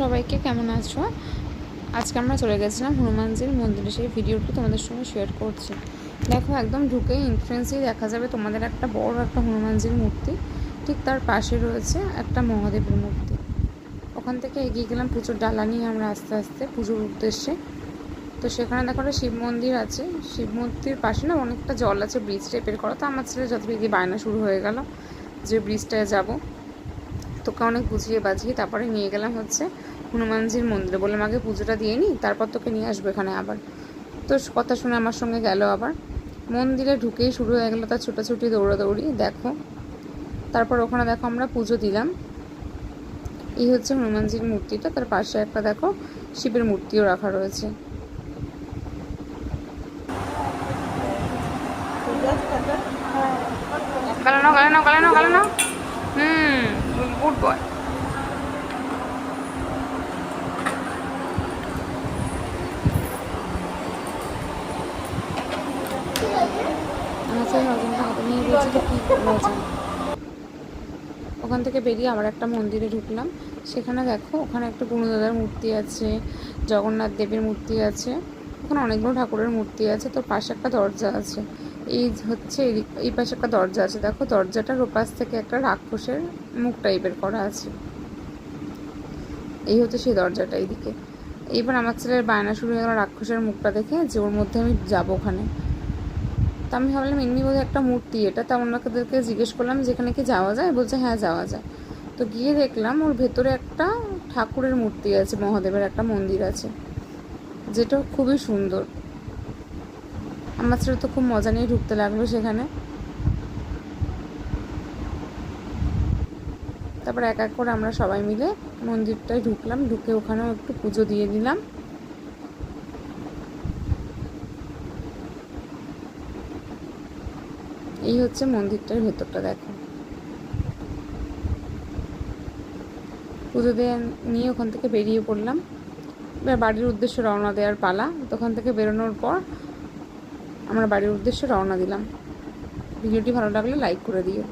সবাইকে কেমন আছো? আজকে আমরা চলে গেছিলাম হনুমানজির মন্দিরে, সেই ভিডিওটি তোমাদের সঙ্গে শেয়ার করছি। দেখো, একদম ঢুকেই এন্ট্রেন্সেই দেখা যাবে তোমাদের একটা বড় একটা হনুমানজির মূর্তি। ঠিক তার পাশে রয়েছে একটা মহাদেবের মূর্তি। ওখান থেকে এগিয়ে গেলাম, প্রচুর ডালা নিয়ে আমরা আস্তে আস্তে পুজোর উদ্দেশ্যে। তো সেখানে দেখো একটা শিব মন্দির আছে। শিব মূর্তির পাশে না অনেকটা জল আছে ব্রিজ টাইপের করা। তো আমার ছেলে যত বায়না শুরু হয়ে গেল যে ব্রিজটায় যাব। তোকে অনেক বুঝিয়ে বাজিয়ে তারপরে নিয়ে গেলাম হচ্ছে হনুমানজির মন্দিরে। বললাম, আগে পুজোটা দিয়ে নিই তারপর তোকে নিয়ে আসব এখানে আবার। তো কথা শুনে আমার সঙ্গে গেল আবার। মন্দিরে ঢুকেই শুরু হয়ে গেলো তার ছোটাছুটি, দৌড়াদৌড়ি, দেখো। তারপর ওখানে দেখো আমরা পুজো দিলাম। এই হচ্ছে হনুমানজির মূর্তিটা তার পাশে একটা দেখো শিবের মূর্তিও রাখা রয়েছে। হুম। গুড বয় ওখান থেকে বেরিয়ে আবার একটা মন্দিরে ঢুকলাম। সেখানে দেখো, ওখানে একটা গুণদাদার মূর্তি আছে, জগন্নাথ দেবের মূর্তি আছে। ওখানে অনেকগুলো ঠাকুরের মূর্তি আছে তো পাশে একটা দরজা আছে। এই হচ্ছে এই- পাশে একটা দরজা আছে। দেখো, দরজাটার ওপাশ থেকে একটা রাক্ষসের মুখ টাইপের করা আছে। এই হচ্ছে সেই দরজাটা এইদিকে। এইবার আমার ছেলের বায়না শুরু হয়ে গেল রাক্ষসের মুখটা দেখে, যে ওর মধ্যে আমি যাব ওখানে। তা আমি ভাবলাম, এমনি বোধহয় একটা মূর্তি এটা। তা ওনাদেরকে জিজ্ঞেস করলাম, যেখানে কি যাওয়া যায়? বলছে হ্যাঁ যাওয়া যায়। তো গিয়ে দেখলাম, ওর ভেতরে একটা ঠাকুরের মূর্তি আছে, মহাদেবের একটা মন্দির আছে। যেটা খুবই সুন্দর। আমার ছেলে তো খুব মজা নিয়ে ঢুকতে লাগল সেখানে। তারপর এক এক করে আমরা সবাই মিলে মন্দিরটায় ঢুকলাম, ঢুকে ওখানেও একটু পুজো দিয়ে দিলাম। এই হচ্ছে মন্দিরটার ভেতরটা, দেখো। পুজো দিয়ে নিয়ে ওখান থেকে বেরিয়ে পড়লাম। বাড়ির উদ্দেশ্যে রওনা দেওয়ার পালা। তো ওখান থেকে বেরোনোর পর আমরা বাড়ির উদ্দেশ্যে রওনা দিলাম। ভিডিওটি ভালো লাগলে লাইক করে দিও।